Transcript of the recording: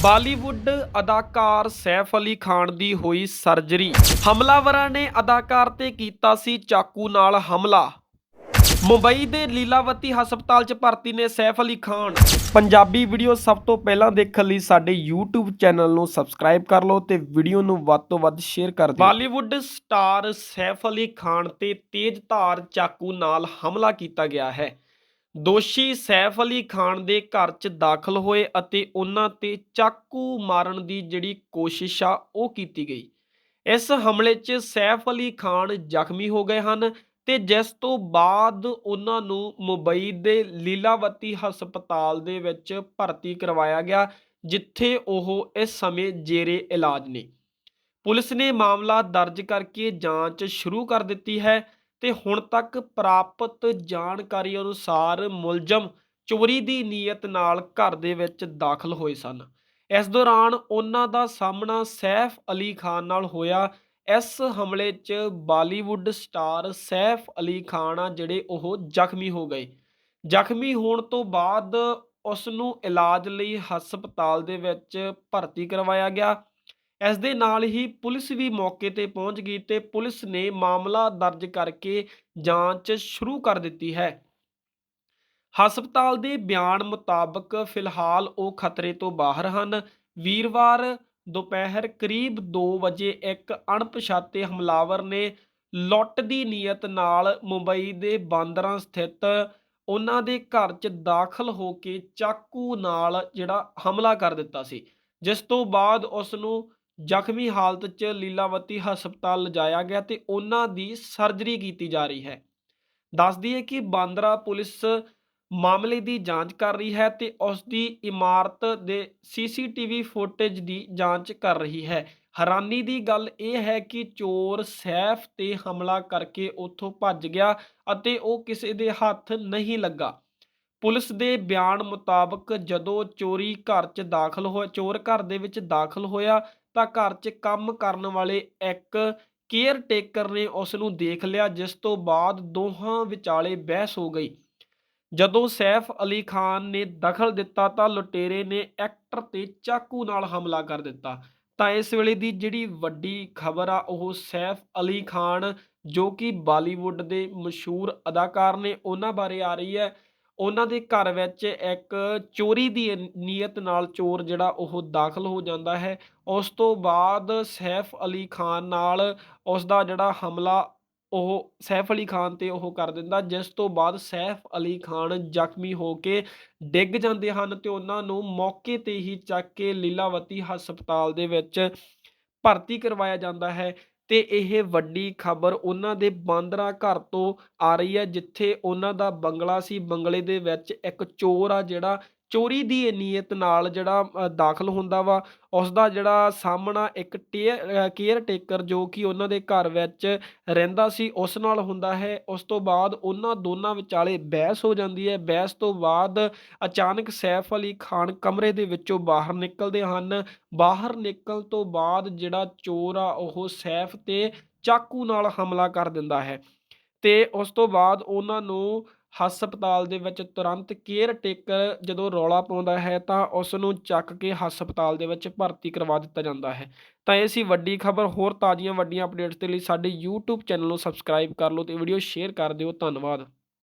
ਬਾਲੀਵੁੱਡ ਅਦਾਕਾਰ ਸੈਫ ਅਲੀ ਖਾਨ ਦੀ ਹੋਈ ਸਰਜਰੀ। ਹਮਲਾਵਰਾਂ ਨੇ ਅਦਾਕਾਰ ਤੇ ਕੀਤਾ ਸੀ ਚਾਕੂ ਨਾਲ ਹਮਲਾ। ਮੁੰਬਈ ਦੇ ਲੀਲਾਵਤੀ ਹਸਪਤਾਲ 'ਚ ਭਰਤੀ ਨੇ ਸੈਫ ਅਲੀ ਖਾਨ। ਪੰਜਾਬੀ ਵੀਡੀਓ ਸਭ ਤੋਂ ਪਹਿਲਾਂ ਦੇਖਣ ਲਈ ਸਾਡੇ YouTube ਚੈਨਲ ਨੂੰ ਸਬਸਕ੍ਰਾਈਬ ਕਰ ਲਓ ਤੇ ਵੀਡੀਓ ਨੂੰ ਵੱਧ ਤੋਂ ਵੱਧ ਸ਼ੇਅਰ ਕਰ ਦਿਓ। ਬਾਲੀਵੁੱਡ ਸਟਾਰ ਸੈਫ ਅਲੀ ਖਾਨ ਤੇ ਤੇਜ਼ ਧਾਰ ਚਾਕੂ ਨਾਲ ਹਮਲਾ ਕੀਤਾ ਗਿਆ ਹੈ। ਦੋਸ਼ੀ ਸੈਫ ਅਲੀ ਖਾਨ ਦੇ ਘਰ 'ਚ ਦਾਖਲ ਹੋਏ ਅਤੇ ਉਹਨਾਂ ਤੇ ਚਾਕੂ ਮਾਰਨ ਦੀ ਜਿਹੜੀ ਕੋਸ਼ਿਸ਼ ਆ, ਉਹ ਕੀਤੀ ਗਈ। ਇਸ ਹਮਲੇ 'ਚ ਸੈਫ ਅਲੀ ਖਾਨ ਜ਼ਖਮੀ ਹੋ ਗਏ ਹਨ ਤੇ ਜਿਸ ਤੋਂ ਬਾਅਦ ਉਹਨਾਂ ਨੂੰ ਮੁੰਬਈ ਦੇ ਲੀਲਾਵਤੀ ਹਸਪਤਾਲ ਦੇ ਵਿੱਚ ਭਰਤੀ ਕਰਵਾਇਆ ਗਿਆ, ਜਿੱਥੇ ਉਹ ਇਸ ਸਮੇਂ ਜੇਰੇ ਇਲਾਜ ਨੇ। ਪੁਲਿਸ ਨੇ ਮਾਮਲਾ ਦਰਜ ਕਰਕੇ ਜਾਂਚ ਸ਼ੁਰੂ ਕਰ ਦਿੱਤੀ ਹੈ ਤੇ ਹੁਣ ਤੱਕ ਪ੍ਰਾਪਤ ਜਾਣਕਾਰੀ ਅਨੁਸਾਰ ਮੁਲਜ਼ਮ ਚੋਰੀ ਦੀ ਨੀਅਤ ਨਾਲ ਘਰ ਦੇ ਵਿੱਚ ਦਾਖਲ ਹੋਏ ਸਨ। ਇਸ ਦੌਰਾਨ ਉਹਨਾਂ ਦਾ ਸਾਹਮਣਾ ਸੈਫ ਅਲੀ ਖਾਨ ਨਾਲ ਹੋਇਆ। ਇਸ ਹਮਲੇ 'ਚ ਬਾਲੀਵੁੱਡ ਸਟਾਰ ਸੈਫ ਅਲੀ ਖਾਨ ਆ ਜਿਹੜੇ ਉਹ ਜ਼ਖਮੀ ਹੋ ਗਏ। ਜ਼ਖਮੀ ਹੋਣ ਤੋਂ ਬਾਅਦ ਉਸ ਨੂੰ ਇਲਾਜ ਲਈ ਹਸਪਤਾਲ ਦੇ ਵਿੱਚ ਭਰਤੀ ਕਰਵਾਇਆ ਗਿਆ। ਇਸ ਦੇ ਨਾਲ ਹੀ ਪੁਲਿਸ ਵੀ ਮੌਕੇ ਤੇ ਪਹੁੰਚ ਗਈ ਤੇ ਪੁਲਿਸ ਨੇ ਮਾਮਲਾ ਦਰਜ ਕਰਕੇ ਜਾਂਚ ਸ਼ੁਰੂ ਕਰ ਦਿੱਤੀ ਹੈ। ਹਸਪਤਾਲ ਦੇ ਬਿਆਨ ਮੁਤਾਬਕ ਫਿਲਹਾਲ ਉਹ ਖਤਰੇ ਤੋਂ ਬਾਹਰ ਹਨ। ਵੀਰਵਾਰ ਦੁਪਹਿਰ ਕਰੀਬ 2 ਵਜੇ ਇੱਕ ਅਣਪਛਾਤੇ ਹਮਲਾਵਰ ਨੇ ਲੁੱਟ ਦੀ ਨੀਅਤ ਨਾਲ ਮੁੰਬਈ ਦੇ ਬਾਂਦਰਾਂ ਸਥਿਤ ਉਹਨਾਂ ਦੇ ਘਰ 'ਚ ਦਾਖਲ ਹੋ ਕੇ ਚਾਕੂ ਨਾਲ ਜਿਹੜਾ ਹਮਲਾ ਕਰ ਦਿੱਤਾ ਸੀ। ਜਿਸ ਤੋਂ ਬਾਅਦ ਉਸ ਨੂੰ ਜ਼ਖਮੀ ਹਾਲਤ 'ਚ ਲੀਲਾਵਤੀ ਹਸਪਤਾਲ ਲਿਜਾਇਆ ਗਿਆ ਤੇ ਉਹਨਾਂ ਦੀ ਸਰਜਰੀ ਕੀਤੀ ਜਾ ਰਹੀ ਹੈ। ਦੱਸ ਦਈਏ ਕਿ ਬਾਂਦਰਾ ਪੁਲਿਸ ਮਾਮਲੇ ਦੀ ਜਾਂਚ ਕਰ ਰਹੀ ਹੈ ਤੇ ਉਸ ਦੀ ਇਮਾਰਤ ਦੇ ਸੀਸੀਟੀਵੀ ਫੁਟੇਜ ਦੀ ਜਾਂਚ ਕਰ ਰਹੀ ਹੈ। ਹੈਰਾਨੀ ਦੀ ਗੱਲ ਇਹ ਹੈ ਕਿ ਚੋਰ ਸੈਫ ਤੇ ਹਮਲਾ ਕਰਕੇ ਉੱਥੋਂ ਭੱਜ ਗਿਆ ਅਤੇ ਉਹ ਕਿਸੇ ਦੇ ਹੱਥ ਨਹੀਂ ਲੱਗਾ। ਪੁਲਿਸ ਦੇ ਬਿਆਨ ਮੁਤਾਬਕ ਜਦੋਂ ਚੋਰੀ ਘਰ 'ਚ ਦਾਖਲ ਹੋਇਆ, ਚੋਰ ਘਰ ਦੇ ਵਿੱਚ ਦਾਖਲ ਹੋਇਆ ਤਾਂ ਘਰ 'ਚ ਕੰਮ ਕਰਨ ਵਾਲੇ ਇੱਕ ਕੇਅਰ ਟੇਕਰ ਨੇ ਉਸ ਨੂੰ ਦੇਖ ਲਿਆ, ਜਿਸ ਤੋਂ ਬਾਅਦ ਦੋਹਾਂ ਵਿਚਾਲੇ ਬਹਿਸ ਹੋ ਗਈ। ਜਦੋਂ ਸੈਫ ਅਲੀ ਖਾਨ ਨੇ ਦਖਲ ਦਿੱਤਾ ਤਾਂ ਲੁਟੇਰੇ ਨੇ ਐਕਟਰ ਤੇ ਚਾਕੂ ਨਾਲ ਹਮਲਾ ਕਰ ਦਿੱਤਾ। ਤਾਂ ਇਸ ਵੇਲੇ ਦੀ ਜਿਹੜੀ ਵੱਡੀ ਖਬਰ ਆ, ਉਹ ਸੈਫ ਅਲੀ ਖਾਨ ਜੋ ਕਿ ਬਾਲੀਵੁੱਡ ਦੇ ਮਸ਼ਹੂਰ ਅਦਾਕਾਰ ਨੇ, ਉਹਨਾਂ ਬਾਰੇ ਆ ਰਹੀ ਹੈ। ਉਹਨਾਂ ਦੇ ਘਰ ਵਿੱਚ ਇੱਕ ਚੋਰੀ ਦੀ ਨੀਅਤ ਨਾਲ ਚੋਰ ਜਿਹੜਾ ਉਹ ਦਾਖਲ ਹੋ ਜਾਂਦਾ ਹੈ। ਉਸ ਤੋਂ ਬਾਅਦ ਸੈਫ ਅਲੀ ਖਾਨ ਨਾਲ ਉਸ ਦਾ ਜਿਹੜਾ ਹਮਲਾ, ਉਹ ਸੈਫ ਅਲੀ ਖਾਨ ਤੇ ਉਹ ਕਰ ਦਿੰਦਾ, ਜਿਸ ਤੋਂ ਬਾਅਦ ਸੈਫ ਅਲੀ ਖਾਨ ਜ਼ਖਮੀ ਹੋ ਕੇ ਡਿੱਗ ਜਾਂਦੇ ਹਨ ਤੇ ਉਹਨਾਂ ਨੂੰ ਮੌਕੇ ਤੇ ਹੀ ਚੱਕ ਕੇ ਲੀਲਾਵਤੀ ਹਸਪਤਾਲ ਦੇ ਵਿੱਚ ਭਰਤੀ ਕਰਵਾਇਆ ਜਾਂਦਾ ਹੈ। ਤੇ ਇਹ ਵੱਡੀ ਖਬਰ ਉਹਨਾਂ ਦੇ ਬਾਂਦਰਾ ਘਰ ਤੋਂ ਆ ਰਹੀ ਹੈ, ਜਿੱਥੇ ਉਹਨਾਂ ਦਾ ਬੰਗਲਾ ਸੀ। ਬੰਗਲੇ ਦੇ ਵਿੱਚ ਇੱਕ ਚੋਰ ਆ ਜਿਹੜਾ ਚੋਰੀ ਦੀ ਨੀਅਤ ਨਾਲ ਜਿਹੜਾ ਦਾਖਲ ਹੁੰਦਾ ਵਾ ਉਸ ਦਾ ਜਿਹੜਾ ਸਾਹਮਣਾ ਇੱਕ ਕੇਅਰ ਟੇਕਰ ਜੋ ਕਿ ਉਹਨਾਂ ਦੇ ਘਰ ਵਿੱਚ ਰਹਿੰਦਾ ਸੀ, ਉਸ ਨਾਲ ਹੁੰਦਾ ਹੈ। ਉਸ ਤੋਂ ਬਾਅਦ ਉਹਨਾਂ ਦੋਨਾਂ ਵਿਚਾਲੇ ਬਹਿਸ ਹੋ ਜਾਂਦੀ ਹੈ। ਬਹਿਸ ਤੋਂ ਬਾਅਦ ਅਚਾਨਕ ਸੈਫ ਅਲੀ ਖਾਨ ਕਮਰੇ ਦੇ ਵਿੱਚੋਂ ਬਾਹਰ ਨਿਕਲਦੇ ਹਨ। ਬਾਹਰ ਨਿਕਲਣ ਤੋਂ ਬਾਅਦ ਜਿਹੜਾ ਚੋਰ ਆ, ਉਹ ਸੈਫ ਤੇ ਚਾਕੂ ਨਾਲ ਹਮਲਾ ਕਰ ਦਿੰਦਾ ਹੈ। ਤੇ ਉਸ ਤੋਂ ਬਾਅਦ ਉਹਨਾਂ ਨੂੰ ਹਸਪਤਾਲ ਦੇ ਵਿੱਚ ਤੁਰੰਤ ਕੇਅਰ ਟੇਕਰ ਜਦੋਂ ਰੌਲਾ ਪਾਉਂਦਾ ਹੈ ਤਾਂ ਉਸ ਨੂੰ ਚੱਕ ਕੇ ਹਸਪਤਾਲ ਦੇ ਵਿੱਚ ਭਰਤੀ ਕਰਵਾ ਦਿੱਤਾ ਜਾਂਦਾ ਹੈ। ਤਾਂ ਇਹ ਸੀ ਵੱਡੀ ਖਬਰ। ਹੋਰ ਤਾਜ਼ੀਆਂ ਵੱਡੀਆਂ ਅਪਡੇਟਸ ਦੇ ਲਈ ਸਾਡੇ YouTube ਚੈਨਲ ਨੂੰ ਸਬਸਕ੍ਰਾਈਬ ਕਰ ਲਓ ਤੇ ਵੀਡੀਓ ਸ਼ੇਅਰ ਕਰ ਦਿਓ। ਧੰਨਵਾਦ।